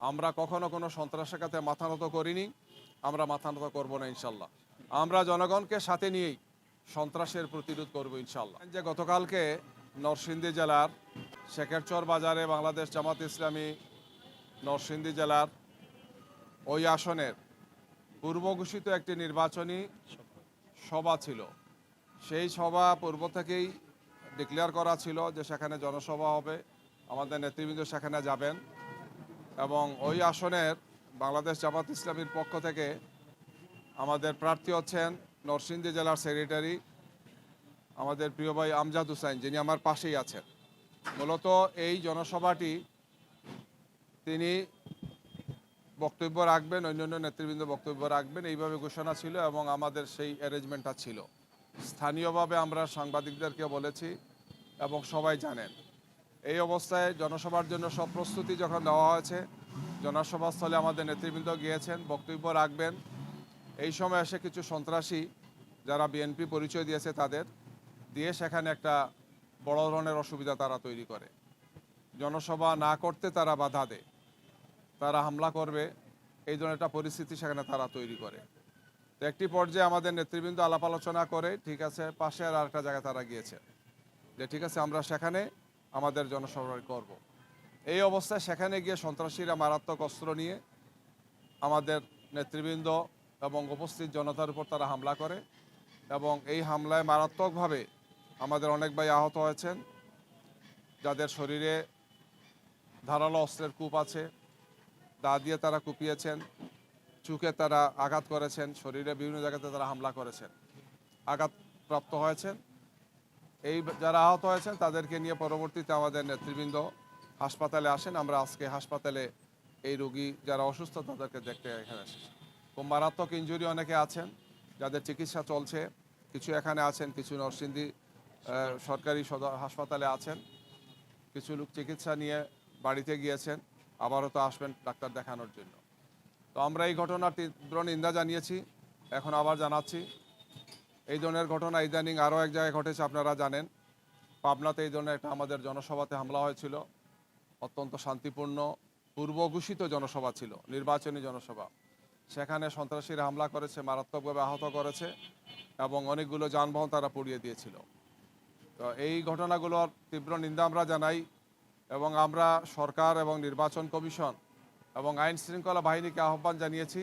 আমরা কখনো কোনো সন্ত্রাসের কাছে মাথা নত করিনি, আমরা মাথা নত করব না ইনশাল্লাহ। আমরা জনগণকে সাথে নিয়েই সন্ত্রাসের প্রতিরোধ করব ইনশাল্লাহ। যে গতকালকে নরসিংদী জেলার শেখেরচর বাজারে বাংলাদেশ জামাত ইসলামী নরসিংদী জেলার ওই আসনের পূর্ব ঘোষিত একটি নির্বাচনী সভা ছিল। সেই সভা পূর্ব থেকেই ডিক্লেয়ার করা ছিল যে সেখানে জনসভা হবে। আমাদের নেতৃবৃন্দ সেখানে যাবেন। এবং ওই আসনের বাংলাদেশ জামাত ইসলামীর পক্ষ থেকে আমাদের প্রার্থী হচ্ছেন নরসিংদী জেলার সেক্রেটারি আমাদের প্রিয় ভাই আমজাদ হুসাইন, যিনি আমার পাশেই আছেন। মূলত এই জনসভাটি তিনি বক্তব্য রাখবেন, অন্যান্য নেতৃবৃন্দ বক্তব্য রাখবেন, এইভাবে ঘোষণা ছিল এবং আমাদের সেই অ্যারেঞ্জমেন্টটা ছিল। স্থানীয়ভাবে আমরা সাংবাদিকদেরকে বলেছি এবং সবাই জানেন। এই অবস্থায় জনসভার জন্য সব প্রস্তুতি যখন দেওয়া হয়েছে, জনসভাস্থলে আমাদের নেতৃবৃন্দ গিয়েছেন, বক্তব্য রাখবেন। এই সময় এসে কিছু সন্ত্রাসী যারা বিএনপি পরিচয় দিয়েছে তাদের দিয়ে সেখানে একটা বড় ধরনের অসুবিধা তারা তৈরি করে। জনসভা না করতে তারা বাধা দেয়। তারা হামলা করবে, এই ধরনের একটা পরিস্থিতি সেখানে তারা তৈরি করে। তো একটি পর্যায়ে আমাদের নেতৃবৃন্দ আলাপ আলোচনা করে, ঠিক আছে, পাশে আর একটা জায়গায় তারা গিয়েছে। যে ঠিক আছে, আমরা সেখানে আমাদের জনসভা করব। এই অবস্থায় সেখানে গিয়ে সন্ত্রাসীরা মারাত্মক অস্ত্র নিয়ে আমাদের নেতৃবৃন্দ এবং উপস্থিত জনতার উপর তারা হামলা করে এবং এই হামলায় মারাত্মকভাবে আমাদের অনেক ভাই আহত হয়েছেন, যাদের শরীরে ধারালো অস্ত্রের কূপ আছে, দা দিয়ে তারা কুপিয়েছেন, চুকে তারা আঘাত করেছেন, শরীরে বিভিন্ন জায়গাতে তারা হামলা করেছেন আঘাত প্রাপ্ত হয়েছেন এই যারা আহত হয়েছেন, তাদেরকে নিয়ে পরবর্তীতে আমাদের নেতৃবৃন্দ হাসপাতালে আসেন। আমরা আজকে হাসপাতালে এই রোগী যারা অসুস্থ, তাদেরকে দেখতে এখানে এসেছি। খুব মারাত্মক ইঞ্জুরি অনেকে আছেন, যাদের চিকিৎসা চলছে। কিছু এখানে আছেন, কিছু নরসিংদী সরকারি সদর হাসপাতালে আছেন। কিছু লোক চিকিৎসা নিয়ে বাড়িতে গিয়েছেন, আবারও তো আসবেন ডাক্তার দেখানোর জন্য। তো আমরা এই ঘটনার তীব্র নিন্দা জানিয়েছি, এখন আবার জানাচ্ছি। এই ধরনের ঘটনা ইদানিং আরও এক জায়গায় ঘটেছে, আপনারা জানেন। পাবনাতে এই ধরনের একটা আমাদের জনসভাতে হামলা হয়েছিল। অত্যন্ত শান্তিপূর্ণ পূর্ব ঘোষিত জনসভা ছিল, নির্বাচনী জনসভা। সেখানে সন্ত্রাসীরা হামলা করেছে, মারাত্মকভাবে আহত করেছে এবং অনেকগুলো যানবাহন তারা পুড়িয়ে দিয়েছিল। তো এই ঘটনাগুলোর তীব্র নিন্দা আমরা জানাই এবং আমরা সরকার এবং নির্বাচন কমিশন এবং আইন শৃঙ্খলা বাহিনীকে আহ্বান জানিয়েছি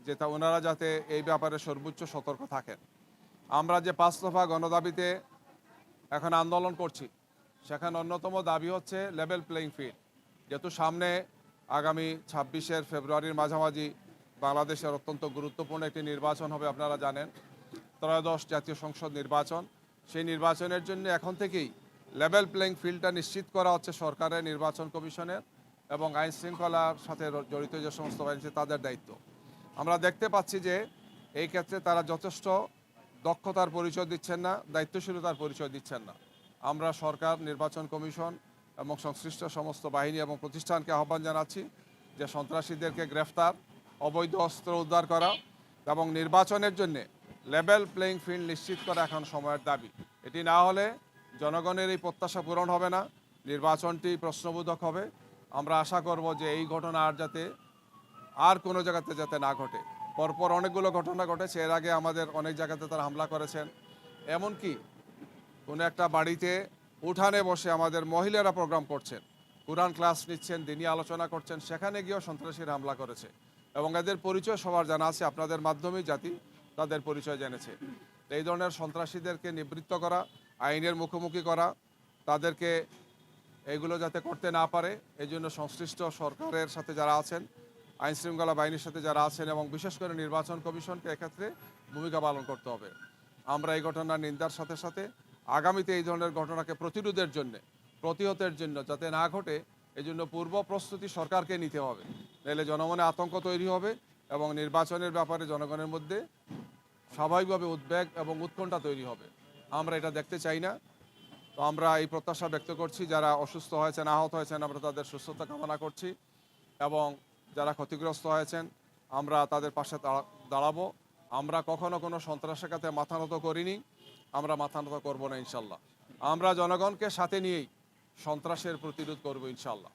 যে তা ওনারা যাতে এই ব্যাপারে সর্বোচ্চ সতর্ক থাকেন। আমরা যে পাঁচ দফা গণদাবিতে এখন আন্দোলন করছি, সেখানে অন্যতম দাবি হচ্ছে লেভেল প্লেইং ফিল্ড যেহেতু সামনে আগামী ছাব্বিশের ফেব্রুয়ারির মাঝামাঝি বাংলাদেশের অত্যন্ত গুরুত্বপূর্ণ একটি নির্বাচন হবে, আপনারা জানেন। ত্রয়োদশ জাতীয় সংসদ নির্বাচন, সেই নির্বাচনের জন্য এখন থেকেই লেভেল প্লেইং ফিল্ডটা নিশ্চিত করা হচ্ছে সরকারের, নির্বাচন কমিশনের এবং আইন শৃঙ্খলার সাথে জড়িত যে সমস্ত বাহিনী তাদের দায়িত্ব। আমরা দেখতে পাচ্ছি যে এই ক্ষেত্রে তারা যথেষ্ট দক্ষতার পরিচয় দিচ্ছেন না, দায়িত্বশীলতার পরিচয় দিচ্ছেন না। আমরা সরকার, নির্বাচন কমিশন এবং সংশ্লিষ্ট সমস্ত বাহিনী এবং প্রতিষ্ঠানকে আহ্বান জানাচ্ছি যে সন্ত্রাসীদেরকে গ্রেফতার, অবৈধ অস্ত্র উদ্ধার করা এবং নির্বাচনের জন্যে লেভেল প্লেইং ফিল্ড নিশ্চিত করা এখন সময়ের দাবি। এটি না হলে জনগণের এই প্রত্যাশা পূরণ হবে না, নির্বাচনটি প্রশ্নবোধক হবে। আমরা আশা করব যে এই ঘটনা আর যাতে, আর কোনো জায়গাতে যাতে না ঘটে। পরপর অনেকগুলো ঘটনা ঘটেছে। এর আগে আমাদের অনেক জায়গাতে তারা হামলা করেছেন। এমনকি কোনো একটা বাড়িতে উঠানে বসে আমাদের মহিলারা প্রোগ্রাম করছেন। কোরআন ক্লাস নিচ্ছেন দিনই আলোচনা করছেন, সেখানে গিয়েও সন্ত্রাসীরা হামলা করেছে। এবং এদের পরিচয় সবার জানা আছে, আপনাদের মাধ্যমেই জাতি তাদের পরিচয় জেনেছে। এই ধরনের সন্ত্রাসীদেরকে নিবৃত্ত করা, আইনের মুখোমুখি করা, তাদেরকে এগুলো যাতে করতে না পারে এই জন্য সংশ্লিষ্ট সরকারের সাথে যারা আছেন আইন শৃঙ্খলা বাহিনীর সাথে যারা আছেন এবং বিশেষ করে নির্বাচন কমিশনকে এক্ষেত্রে ভূমিকা পালন করতে হবে। আমরা এই ঘটনার নিন্দার সাথে সাথে আগামীতে এই ধরনের ঘটনাকে প্রতিরোধের জন্য, প্রতিহতের জন্য যাতে না ঘটে এই জন্য পূর্ব প্রস্তুতি সরকারকে নিতে হবে। নাহলে জনমনে আতঙ্ক তৈরি হবে এবং নির্বাচনের ব্যাপারে জনগণের মধ্যে স্বাভাবিকভাবে উদ্বেগ এবং উৎকণ্ঠা তৈরি হবে। আমরা এটা দেখতে চাই না। তো আমরা এই প্রত্যাশা ব্যক্ত করছি, যারা অসুস্থ হয়েছেন, আহত হয়েছেন, আমরা তাদের সুস্থতা কামনা করছি এবং যারা ক্ষতিগ্রস্ত হয়েছেন, আমরা তাদের পাশে দাঁড়া- দাঁড়াবো। আমরা কখনো কোনো সন্ত্রাসের কাছে মাথা নত করিনি। আমরা মাথা নত করব না, ইনশাল্লাহ। আমরা জনগণকে সাথে নিয়েই সন্ত্রাসের প্রতিরোধ করব, ইনশাল্লাহ।